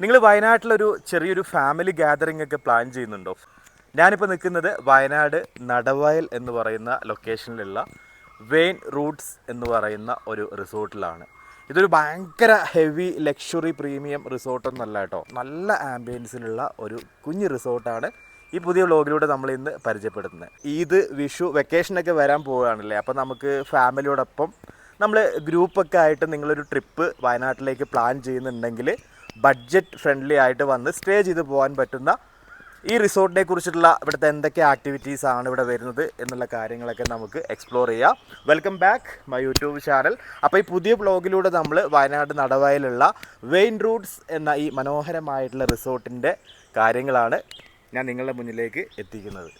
നിങ്ങൾ വയനാട്ടിലൊരു ചെറിയൊരു family gathering ഒക്കെ പ്ലാൻ ചെയ്യുന്നുണ്ടോ? ഞാനിപ്പോൾ നിൽക്കുന്നത് വയനാട് നടവയൽ എന്ന് പറയുന്ന ലൊക്കേഷനിലുള്ള വെയിൻ റൂട്ട്സ് എന്ന് പറയുന്ന ഒരു റിസോർട്ടിലാണ്. ഇതൊരു ഭയങ്കര ഹെവി ലക്ഷറി പ്രീമിയം റിസോർട്ടൊന്നല്ല കേട്ടോ. നല്ല ആംബിയൻസിലുള്ള ഒരു കുഞ്ഞ് റിസോർട്ടാണ് ഈ പുതിയ വ്ളോഗിലൂടെ നമ്മൾ ഇന്ന് പരിചയപ്പെടുന്നത് ഈദ് വിഷു വെക്കേഷനൊക്കെ വരാൻ പോവുകയാണല്ലേ? അപ്പോൾ നമുക്ക് ഫാമിലിയോടൊപ്പം നമ്മൾ ഗ്രൂപ്പൊക്കെ ആയിട്ട് നിങ്ങളൊരു ട്രിപ്പ് വയനാട്ടിലേക്ക് പ്ലാൻ ചെയ്യുന്നുണ്ടെങ്കിൽ ബഡ്ജറ്റ് ഫ്രണ്ട്ലി ആയിട്ട് വന്ന് സ്റ്റേ ചെയ്ത് പോകാൻ പറ്റുന്ന ഈ റിസോർട്ടിനെ കുറിച്ചിട്ടുള്ള ഇവിടുത്തെ എന്തൊക്കെ ആക്ടിവിറ്റീസ് ആണ് ഇവിടെ വരുന്നത് എന്നുള്ള കാര്യങ്ങളൊക്കെ നമുക്ക് എക്സ്പ്ലോർ ചെയ്യാം. Welcome back my YouTube channel അപ്പോൾ ഈ പുതിയ ബ്ലോഗിലൂടെ നമ്മൾ വയനാട് നടവയലുള്ള വെയിൻ റൂട്ട്സ് എന്ന ഈ മനോഹരമായിട്ടുള്ള റിസോർട്ടിന്റെ കാര്യങ്ങളാണ് ഞാൻ നിങ്ങളുടെ മുന്നിലേക്ക് എത്തിക്കുന്നത്.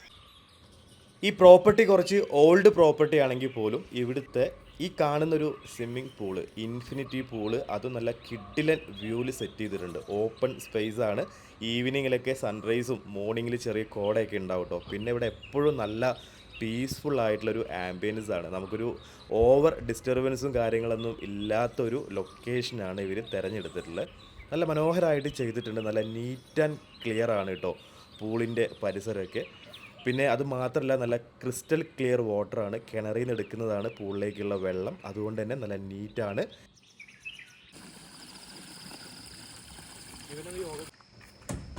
ഈ പ്രോപ്പർട്ടി കുറച്ച് ഓൾഡ് പ്രോപ്പർട്ടി ആണെങ്കിൽ പോലും ഇവിടുത്തെ ഈ കാണുന്നൊരു സ്വിമ്മിംഗ് പൂൾ ഇൻഫിനിറ്റി പൂൾ അതും നല്ല കിഡിലൻ വ്യൂവിൽ സെറ്റ് ചെയ്തിട്ടുണ്ട്. ഓപ്പൺ സ്പേസ് ആണ്. ഈവനിങ്ങിലൊക്കെ സൺറൈസും മോർണിംഗിൽ ചെറിയ കോടയൊക്കെ ഉണ്ടാവും കേട്ടോ പിന്നെ ഇവിടെ എപ്പോഴും നല്ല പീസ്ഫുൾ ആയിട്ടുള്ളൊരു ആംബിയൻസ് ആണ്. നമുക്കൊരു ഓവർ ഡിസ്റ്റർബൻസും കാര്യങ്ങളൊന്നും ഇല്ലാത്തൊരു ലൊക്കേഷനാണ് ഇവർ തിരഞ്ഞെടുത്തിട്ടുള്ളത് നല്ല മനോഹരമായിട്ട് ചെയ്തിട്ടുണ്ട്. നല്ല നീറ്റ് ആൻഡ് ക്ലിയർ ആണ് കേട്ടോ പൂളിന്റെ പരിസരമൊക്കെ. പിന്നെ അത് മാത്രമല്ല നല്ല ക്രിസ്റ്റൽ ക്ലിയർ വാട്ടറാണ് കിണറിൽ നിന്ന് എടുക്കുന്നതാണ് പൂളിലേക്കുള്ള വെള്ളം. അതുകൊണ്ട് തന്നെ നല്ല നീറ്റാണ്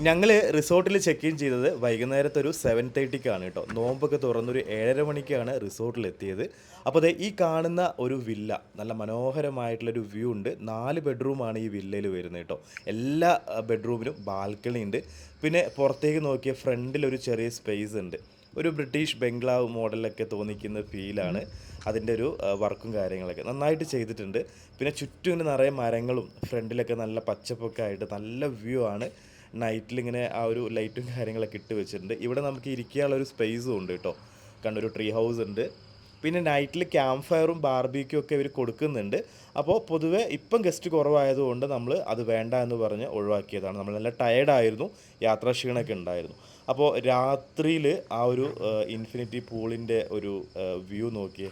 ഞങ്ങൾ റിസോർട്ടിൽ ചെക്ക് ഇൻ ചെയ്തത് വൈകുന്നേരത്തെ ഒരു സെവൻ തേർട്ടിക്കാണ് കേട്ടോ. നോമ്പൊക്കെ തുറന്നൊരു ഏഴര മണിക്കാണ് റിസോർട്ടിൽ എത്തിയത്. അപ്പോൾ അതെ ഈ കാണുന്ന ഒരു വില്ല നല്ല മനോഹരമായിട്ടുള്ളൊരു വ്യൂ ഉണ്ട്. നാല് ബെഡ്റൂമാണ് ഈ വില്ലയിൽ വരുന്നത് കേട്ടോ. എല്ലാ ബെഡ്റൂമിലും ബാൽക്കണി ഉണ്ട്. പിന്നെ പുറത്തേക്ക് നോക്കിയ ഫ്രണ്ടിൽ ഒരു ചെറിയ സ്പേസ് ഉണ്ട്. ഒരു ബ്രിട്ടീഷ് ബംഗ്ലാവ് മോഡലൊക്കെ തോന്നിക്കുന്ന ഫീലാണ് അതിന്റെ ഒരു വർക്കും കാര്യങ്ങളൊക്കെ. നന്നായിട്ട് ചെയ്തിട്ടുണ്ട്. പിന്നെ ചുറ്റും നിറയെ മരങ്ങളും ഫ്രണ്ടിലൊക്കെ നല്ല പച്ചപ്പൊക്കെ ആയിട്ട് നല്ല വ്യൂ ആണ്. നൈറ്റിൽ ഇങ്ങനെ ആ ഒരു ലൈറ്റും കാര്യങ്ങളൊക്കെ ഇട്ട് വെച്ചിട്ടുണ്ട്. ഇവിടെ നമുക്ക് ഇരിക്കാനുള്ള ഒരു സ്പേസും ഉണ്ട് കേട്ടോ. കണ്ടൊരു ട്രീ ഹൗസ് ഉണ്ട്. പിന്നെ നൈറ്റിൽ ക്യാമ്പ് ഫയറും ബാർബിക്കും ഒക്കെ ഇവർ കൊടുക്കുന്നുണ്ട്. അപ്പോൾ പൊതുവേ ഇപ്പം ഗസ്റ്റ് കുറവായതുകൊണ്ട് നമ്മൾ അത് വേണ്ട എന്ന് പറഞ്ഞ് ഒഴിവാക്കിയതാണ്. നമ്മൾ നല്ല ടയേർഡായിരുന്നു യാത്രാ ക്ഷീണമൊക്കെ ഉണ്ടായിരുന്നു. അപ്പോൾ രാത്രിയിൽ ആ ഒരു ഇൻഫിനിറ്റി പൂളിന്റെ ഒരു വ്യൂ നോക്കിയേ.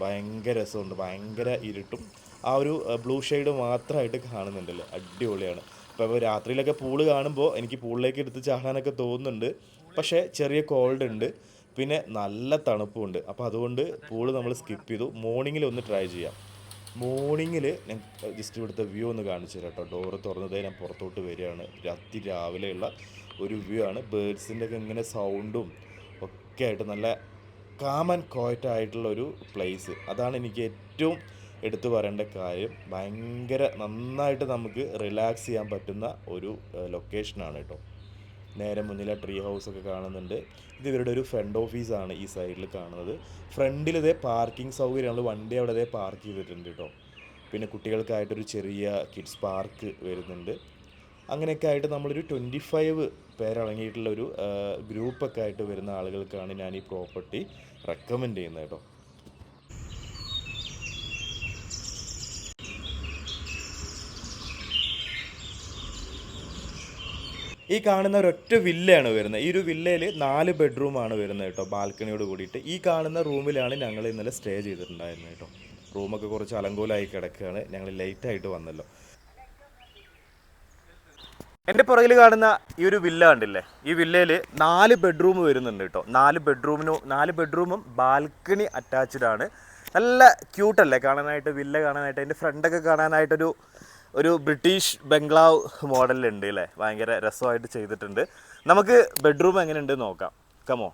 ഭയങ്കര രസമുണ്ട്. ഭയങ്കര ഇരുട്ടും. ആ ഒരു ബ്ലൂ ഷെയ്ഡ് മാത്രമായിട്ട് കാണുന്നുണ്ടല്ലോ. അടിപൊളിയാണ്. ഇപ്പോൾ രാത്രിയിലൊക്കെ പൂൾ കാണുമ്പോൾ എനിക്ക് പൂളിലേക്ക് എടുത്ത് ചാടാനൊക്കെ തോന്നുന്നുണ്ട്. പക്ഷേ ചെറിയ കോൾഡ് ഉണ്ട്. പിന്നെ നല്ല തണുപ്പുണ്ട്. അപ്പോൾ അതുകൊണ്ട് പൂൾ നമ്മൾ സ്കിപ്പ് ചെയ്തു. മോർണിംഗിൽ ഒന്ന് ട്രൈ ചെയ്യാം. മോർണിംഗിൽ ഞാൻ ജസ്റ്റ് ഇവിടുത്തെ വ്യൂ ഒന്ന് കാണിച്ചു തരാം കേട്ടോ ഡോറ് തുറന്നതേ ഞാൻ പുറത്തോട്ട് വരികയാണ്. രാത്രി രാവിലെയുള്ള ഒരു വ്യൂ ആണ്. ബേഡ്സിന്റെ ഒക്കെ ഇങ്ങനെ സൗണ്ടും ഒക്കെ ആയിട്ട് നല്ല കാമൻ ക്വയറ്റ് ആയിട്ടുള്ള ഒരു പ്ലേസ് അതാണ് എനിക്ക് ഏറ്റവും എടുത്തു പറയേണ്ട കാര്യം ഭയങ്കര നന്നായിട്ട് നമുക്ക് റിലാക്സ് ചെയ്യാൻ പറ്റുന്ന ഒരു ലൊക്കേഷനാണ് കേട്ടോ നേരെ മുന്നിലെ ട്രീ ഹൗസ് ഒക്കെ കാണുന്നുണ്ട്. ഇത് ഇവരുടെ ഒരു ഫ്രണ്ട് ഓഫീസാണ് ഈ സൈഡിൽ കാണുന്നത്. ഫ്രണ്ടിൽ ഇതേ പാർക്കിംഗ് സൗകര്യമാണ് വണ്ടി അവിടെ ഇതേ പാർക്ക് ചെയ്തിട്ടുണ്ട് കേട്ടോ പിന്നെ കുട്ടികൾക്കായിട്ടൊരു ചെറിയ കിഡ്സ് പാർക്ക് വരുന്നുണ്ട്. അങ്ങനെയൊക്കെ ആയിട്ട് നമ്മളൊരു ട്വന്റി ഫൈവ് പേരടങ്ങിയിട്ടുള്ള ഒരു ഗ്രൂപ്പൊക്കെ ആയിട്ട് വരുന്ന ആളുകൾക്കാണ് ഞാൻ ഈ പ്രോപ്പർട്ടി റെക്കമെൻഡ് ചെയ്യുന്നത് കേട്ടോ ഈ കാണുന്ന ഒരൊറ്റ വില്ലയാണ് വരുന്നത്. ഈ ഒരു വില്ലയിൽ നാല് ബെഡ്റൂമാണ് വരുന്നത് കേട്ടോ ബാൽക്കണിയോട് കൂടിയിട്ട്. ഈ കാണുന്ന റൂമിലാണ് ഞങ്ങൾ ഇന്നലെ സ്റ്റേ ചെയ്തിട്ടുണ്ടായിരുന്നത് കേട്ടോ. റൂമൊക്കെ കുറച്ച് അലങ്കോലമായി കിടക്കുകയാണ്. ഞങ്ങൾ ലേറ്റായിട്ട് വന്നല്ലോ. എന്റെ പുറകിൽ കാണുന്ന ഈ ഒരു വില്ല കണ്ടില്ലേ? ഈ വില്ലയിൽ നാല് ബെഡ്റൂം വരുന്നുണ്ട് കേട്ടോ. നാല് ബെഡ്റൂമിനും നാല് ബെഡ്റൂമും ബാൽക്കണി അറ്റാച്ച്ഡ് ആണ്. നല്ല ക്യൂട്ടല്ലേ കാണാനായിട്ട് വില്ല കാണാനായിട്ട് അതിന്റെ ഫ്രണ്ടൊക്കെ കാണാനായിട്ടൊരു ഒരു ബ്രിട്ടീഷ് ബംഗ്ലാവ് മോഡലുണ്ട് അല്ലേ? ഭയങ്കര രസമായിട്ട് ചെയ്തിട്ടുണ്ട്. നമുക്ക് ബെഡ്റൂം എങ്ങനെയുണ്ട് നോക്കാം. കമോ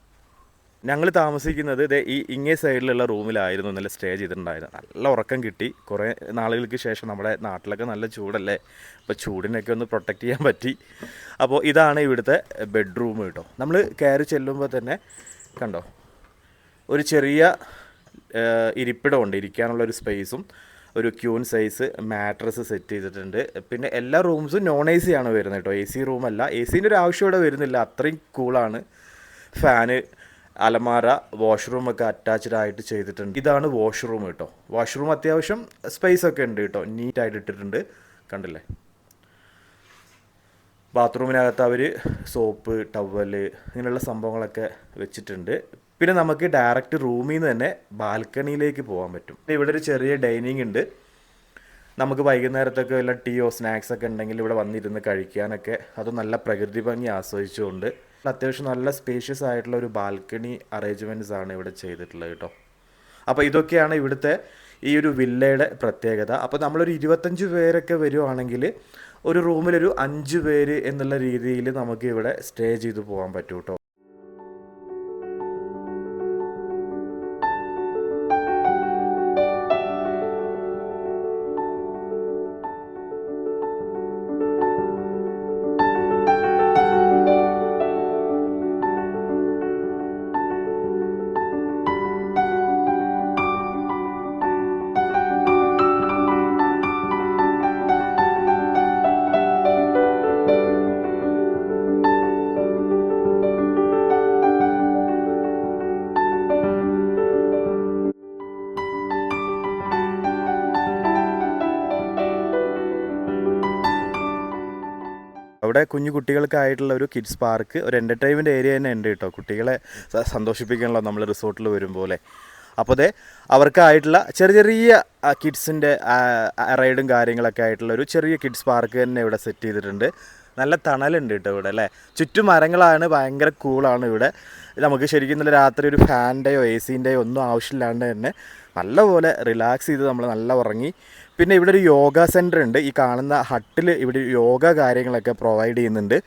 ഞങ്ങൾ താമസിക്കുന്നത് ഇതേ ഈ ഇങ്ങേ സൈഡിലുള്ള റൂമിലായിരുന്നു. ഇന്നലെ സ്റ്റേ ചെയ്തിട്ടുണ്ടായിരുന്നു. നല്ല ഉറക്കം കിട്ടി. കുറേ നാളുകൾക്ക് ശേഷം നമ്മുടെ നാട്ടിലൊക്കെ നല്ല ചൂടല്ലേ? അപ്പോൾ ചൂടിനൊക്കെ ഒന്ന് പ്രൊട്ടക്റ്റ് ചെയ്യാൻ പറ്റി. അപ്പോൾ ഇതാണ് ഇവിടുത്തെ ബെഡ്റൂം കേട്ടോ നമ്മൾ കയറി ചെല്ലുമ്പോൾ തന്നെ കണ്ടോ? ഒരു ചെറിയ ഇരിപ്പിടമുണ്ട് ഇരിക്കാനുള്ള ഒരു സ്പേസും ഒരു ക്യൂൺ സൈസ് മാട്രസ് സെറ്റ് ചെയ്തിട്ടുണ്ട്. പിന്നെ എല്ലാ റൂംസും നോൺ എ സി ആണ് വരുന്നത് കേട്ടോ. എ സി റൂമല്ല എ സീന്റെ ഒരു ആവശ്യം ഇവിടെ വരുന്നില്ല. അത്രയും കൂളാണ് ഫാന് അലമാര വാഷ്റൂം ഒക്കെ അറ്റാച്ച്ഡ് ആയിട്ട് ചെയ്തിട്ടുണ്ട്. ഇതാണ് വാഷ്റൂം കേട്ടോ. വാഷ്റൂം അത്യാവശ്യം സ്പേസ് ഒക്കെ ഉണ്ട് കേട്ടോ. നീറ്റായിട്ട് ഇട്ടിട്ടുണ്ട്. കണ്ടില്ലേ? ബാത്റൂമിനകത്ത് അവർ സോപ്പ് ടവൽ ഇങ്ങനെയുള്ള സംഭവങ്ങളൊക്കെ വെച്ചിട്ടുണ്ട്. പിന്നെ നമുക്ക് ഡയറക്റ്റ് റൂമിൽ നിന്ന് തന്നെ ബാൽക്കണിയിലേക്ക് പോകാൻ പറ്റും. ഇവിടെ ഒരു ചെറിയ ഡൈനിങ് ഉണ്ട്. നമുക്ക് വൈകുന്നേരത്തൊക്കെ വല്ല ടീയോ സ്നാക്സ് ഒക്കെ ഉണ്ടെങ്കിൽ ഇവിടെ വന്നിരുന്ന് കഴിക്കാനൊക്കെ അത് നല്ല പ്രകൃതി ഭംഗി ആസ്വദിച്ചുകൊണ്ട് അത്യാവശ്യം നല്ല സ്പേഷ്യസ് ആയിട്ടുള്ള ഒരു ബാൽക്കണി അറേഞ്ച്മെന്റ്സ് ആണ് ഇവിടെ ചെയ്തിട്ടുള്ളത് കേട്ടോ. അപ്പോൾ ഇതൊക്കെയാണ് ഇവിടുത്തെ ഈ ഒരു വില്ലയുടെ പ്രത്യേകത. അപ്പോൾ നമ്മളൊരു ഇരുപത്തഞ്ച് പേരൊക്കെ വരുവാണെങ്കിൽ ഒരു റൂമിലൊരു അഞ്ച് പേര് എന്നുള്ള രീതിയിൽ നമുക്ക് ഇവിടെ സ്റ്റേ ചെയ്ത് പോകാൻ പറ്റും കേട്ടോ. അവിടെ കുഞ്ഞു കുട്ടികൾക്കായിട്ടുള്ള ഒരു കിഡ്സ് പാർക്ക് ഒരു എന്റർടൈൻമെന്റ് ഏരിയ തന്നെ ഉണ്ട് കേട്ടോ കുട്ടികളെ സന്തോഷിപ്പിക്കണല്ലോ നമ്മൾ റിസോർട്ടിൽ വരും പോലെ അപ്പോൾ അതെ അവർക്കായിട്ടുള്ള ചെറിയ ചെറിയ കിഡ്സിന്റെ റൈഡും കാര്യങ്ങളൊക്കെ ആയിട്ടുള്ള ഒരു ചെറിയ കിഡ്സ് പാർക്ക് തന്നെ ഇവിടെ സെറ്റ് ചെയ്തിട്ടുണ്ട്. നല്ല തണലുണ്ട് കേട്ടോ ഇവിടെ അല്ലേ? ചുറ്റും മരങ്ങളാണ് ഭയങ്കര കൂളാണ് ഇവിടെ. നമുക്ക് ശരിക്കും നല്ല രാത്രി ഒരു ഫാന്റെയോ എ സീന്റെയോ ഒന്നും ആവശ്യമില്ലാണ്ട് തന്നെ നല്ലപോലെ റിലാക്സ് ചെയ്ത് നമ്മൾ നല്ല ഉറങ്ങി. പിന്നെ ഇവിടെ ഒരു യോഗ സെന്റർ ഉണ്ട്. ഈ കാണുന്ന ഹട്ടിൽ ഇവിടെ യോഗ കാര്യങ്ങളൊക്കെ പ്രൊവൈഡ് ചെയ്യുന്നുണ്ട്.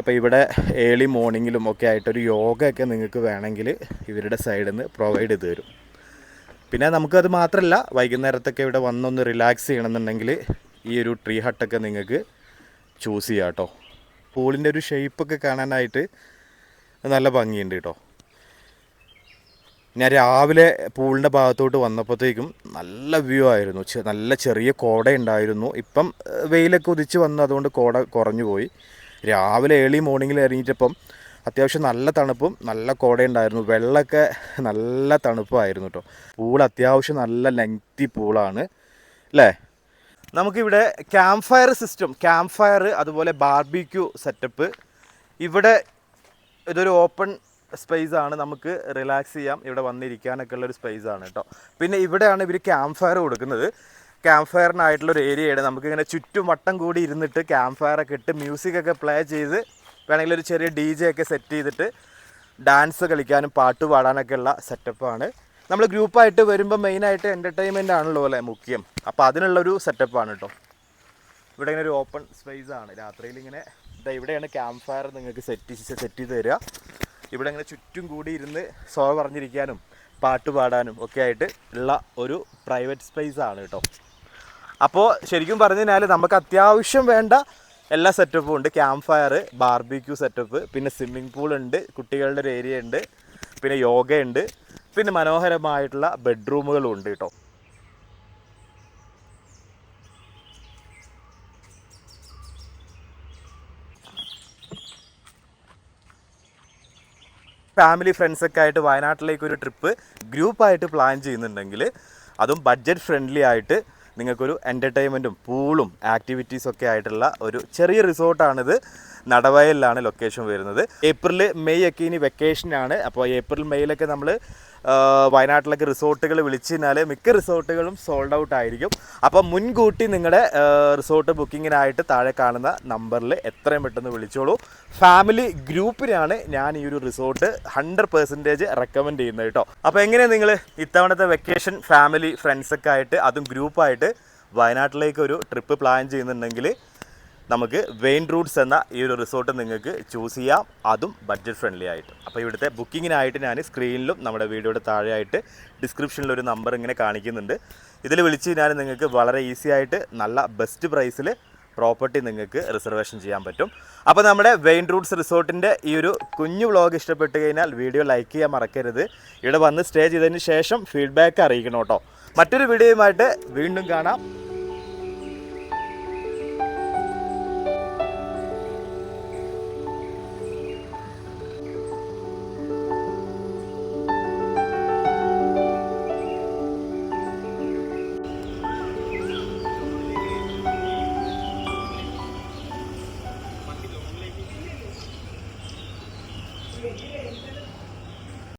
അപ്പോൾ ഇവിടെ ഏർലി മോർണിംഗിലും ഒക്കെ ആയിട്ടൊരു യോഗയൊക്കെ നിങ്ങൾക്ക് വേണമെങ്കിൽ ഇവരുടെ സൈഡിൽ നിന്ന് പ്രൊവൈഡ് ചെയ്ത് തരും. പിന്നെ നമുക്കത് മാത്രമല്ല വൈകുന്നേരത്തൊക്കെ ഇവിടെ വന്നൊന്ന് റിലാക്സ് ചെയ്യണമെന്നുണ്ടെങ്കിൽ ഈ ഒരു ട്രീ ഹട്ടൊക്കെ നിങ്ങൾക്ക് ചൂസ് ചെയ്യാം കേട്ടോ പൂളിന്റെ ഒരു ഷേപ്പൊക്കെ കാണാനായിട്ട് നല്ല ഭംഗിയുണ്ട് കേട്ടോ ഞാൻ രാവിലെ പൂളിന്റെ ഭാഗത്തോട്ട് വന്നപ്പോഴത്തേക്കും നല്ല വ്യൂ ആയിരുന്നു. നല്ല ചെറിയ കോട ഉണ്ടായിരുന്നു ഇപ്പം വെയിലൊക്കെ ഉദിച്ച് വന്നു അതുകൊണ്ട് കോട കുറഞ്ഞു പോയി. രാവിലെ ഏർലി മോർണിംഗിൽ ഇറങ്ങിയിട്ടപ്പം അത്യാവശ്യം നല്ല തണുപ്പും നല്ല കോട ഉണ്ടായിരുന്നു വെള്ളമൊക്കെ നല്ല തണുപ്പായിരുന്നു കേട്ടോ പൂൾ അത്യാവശ്യം നല്ല ലെങ്തി പൂളാണ്. അല്ലേ നമുക്കിവിടെ camp fire system camp fire അതുപോലെ ബാർബിക്യൂ സെറ്റപ്പ് ഇവിടെ ഇതൊരു ഓപ്പൺ സ്പേസ് ആണ് നമുക്ക് റിലാക്സ് ചെയ്യാം. ഇവിടെ വന്നിരിക്കാനൊക്കെ ഉള്ളൊരു സ്പേസ് ആണ് കേട്ടോ പിന്നെ ഇവിടെയാണ് ഇവർ ക്യാമ്പ് ഫയർ കൊടുക്കുന്നത്. ക്യാമ്പ് ഫയറിനായിട്ടുള്ള ഒരു ഏരിയയാണ് നമുക്കിങ്ങനെ ചുറ്റും വട്ടം കൂടി ഇരുന്നിട്ട് ക്യാമ്പ് ഫയർ ഒക്കെ ഇട്ട് മ്യൂസിക് ഒക്കെ പ്ലേ ചെയ്ത് വേണമെങ്കിൽ ഒരു ചെറിയ ഡി ജെ ഒക്കെ സെറ്റ് ചെയ്തിട്ട് ഡാൻസ് കളിക്കാനും പാട്ട് പാടാനൊക്കെ ഉള്ള സെറ്റപ്പാണ് നമ്മൾ ഗ്രൂപ്പായിട്ട് വരുമ്പോൾ മെയിനായിട്ട് എന്റർടൈൻമെന്റ് ആണല്ലോ അല്ലേ മുഖ്യം? അപ്പോൾ അതിനുള്ളൊരു സെറ്റപ്പാണ് കേട്ടോ ഇവിടെ ഇങ്ങനെ ഒരു ഓപ്പൺ സ്പേസ് ആണ്. രാത്രിയിൽ ഇങ്ങനെ ഇവിടെയാണ് ക്യാമ്പ് ഫയർ നിങ്ങൾക്ക് സെറ്റ് സെറ്റ് ചെയ്ത് തരിക ഇവിടെ അങ്ങനെ ചുറ്റും കൂടി ഇരുന്ന് സോ പറഞ്ഞിരിക്കാനും പാട്ട് പാടാനും ഒക്കെ ആയിട്ട് ഉള്ള ഒരു പ്രൈവറ്റ് സ്പേസ് ആണ് കേട്ടോ. അപ്പോൾ ശരിക്കും പറഞ്ഞു കഴിഞ്ഞാൽ നമുക്ക് അത്യാവശ്യം വേണ്ട എല്ലാ സെറ്റപ്പും ഉണ്ട്. ക്യാമ്പ് ഫയർ ബാർബിക്യൂ സെറ്റപ്പ് പിന്നെ സ്വിമ്മിംഗ് പൂൾ ഉണ്ട് കുട്ടികളുടെ ഒരു ഏരിയ ഉണ്ട് പിന്നെ യോഗ ഉണ്ട് പിന്നെ മനോഹരമായിട്ടുള്ള ബെഡ്റൂമുകളും ഉണ്ട് കേട്ടോ. ഫാമിലി ഫ്രണ്ട്സൊക്കെ ആയിട്ട് വയനാട്ടിലേക്ക് ഒരു ട്രിപ്പ് ഗ്രൂപ്പായിട്ട് പ്ലാൻ ചെയ്യുന്നുണ്ടെങ്കിൽ അതും ബഡ്ജറ്റ് ഫ്രണ്ട്ലി ആയിട്ട് നിങ്ങൾക്കൊരു എന്റർടൈൻമെന്റും പൂളും ആക്ടിവിറ്റീസൊക്കെ ആയിട്ടുള്ള ഒരു ചെറിയ റിസോർട്ടാണിത് നടവയലിലാണ് ലൊക്കേഷൻ വരുന്നത്. ഏപ്രിൽ മെയ് ഒക്കെ ഇനി വെക്കേഷനാണ് അപ്പോൾ ഏപ്രിൽ മെയ്യിലൊക്കെ നമ്മൾ വയനാട്ടിലൊക്കെ റിസോർട്ടുകൾ വിളിച്ചു കഴിഞ്ഞാൽ മിക്ക റിസോർട്ടുകളും സോൾഡ് ഔട്ട് ആയിരിക്കും. അപ്പോൾ മുൻകൂട്ടി നിങ്ങളുടെ റിസോർട്ട് ബുക്കിങ്ങിനായിട്ട് താഴെ കാണുന്ന നമ്പറിൽ എത്രയും പെട്ടെന്ന് വിളിച്ചോളൂ. ഫാമിലി ഗ്രൂപ്പിനാണ് ഞാൻ ഈ ഒരു റിസോർട്ട് ഹൺഡ്രഡ് പെർസെന്റേജ് റെക്കമെൻഡ് ചെയ്യുന്നത് കേട്ടോ. അപ്പോൾ എങ്ങനെയാണ് നിങ്ങൾ ഇത്തവണത്തെ വെക്കേഷൻ ഫാമിലി ഫ്രണ്ട്സൊക്കെ ആയിട്ട് അതും ഗ്രൂപ്പായിട്ട് വയനാട്ടിലേക്ക് ഒരു ട്രിപ്പ് പ്ലാൻ ചെയ്യുന്നുണ്ടെങ്കിൽ നമുക്ക് വെയിൻ റൂട്ട്സ് എന്ന ഈ ഒരു റിസോർട്ട് നിങ്ങൾക്ക് ചൂസ് ചെയ്യാം. അതും ബഡ്ജറ്റ് ഫ്രണ്ട്ലി ആയിട്ട്. അപ്പോൾ ഇവിടുത്തെ ബുക്കിങ്ങിനായിട്ട് ഞാൻ സ്ക്രീനിലും നമ്മുടെ വീഡിയോയുടെ താഴെയായിട്ട് ഡിസ്ക്രിപ്ഷനിൽ ഒരു നമ്പർ ഇങ്ങനെ കാണിക്കുന്നുണ്ട്. ഇതിൽ വിളിച്ച് കഴിഞ്ഞാൽ നിങ്ങൾക്ക് വളരെ ഈസി ആയിട്ട് നല്ല ബെസ്റ്റ് പ്രൈസിൽ പ്രോപ്പർട്ടി നിങ്ങൾക്ക് റിസർവേഷൻ ചെയ്യാൻ പറ്റും. അപ്പോൾ നമ്മുടെ വെയിൻ റൂട്ട്സ് റിസോർട്ടിന്റെ ഈ ഒരു കുഞ്ഞു വ്ളോഗ് ഇഷ്ടപ്പെട്ട് കഴിഞ്ഞാൽ വീഡിയോ ലൈക്ക് ചെയ്യാൻ മറക്കരുത്. ഇവിടെ വന്ന് സ്റ്റേ ചെയ്തതിന് ശേഷം ഫീഡ്ബാക്ക് അറിയിക്കണം കേട്ടോ. മറ്റൊരു വീഡിയോയുമായിട്ട് വീണ്ടും കാണാം.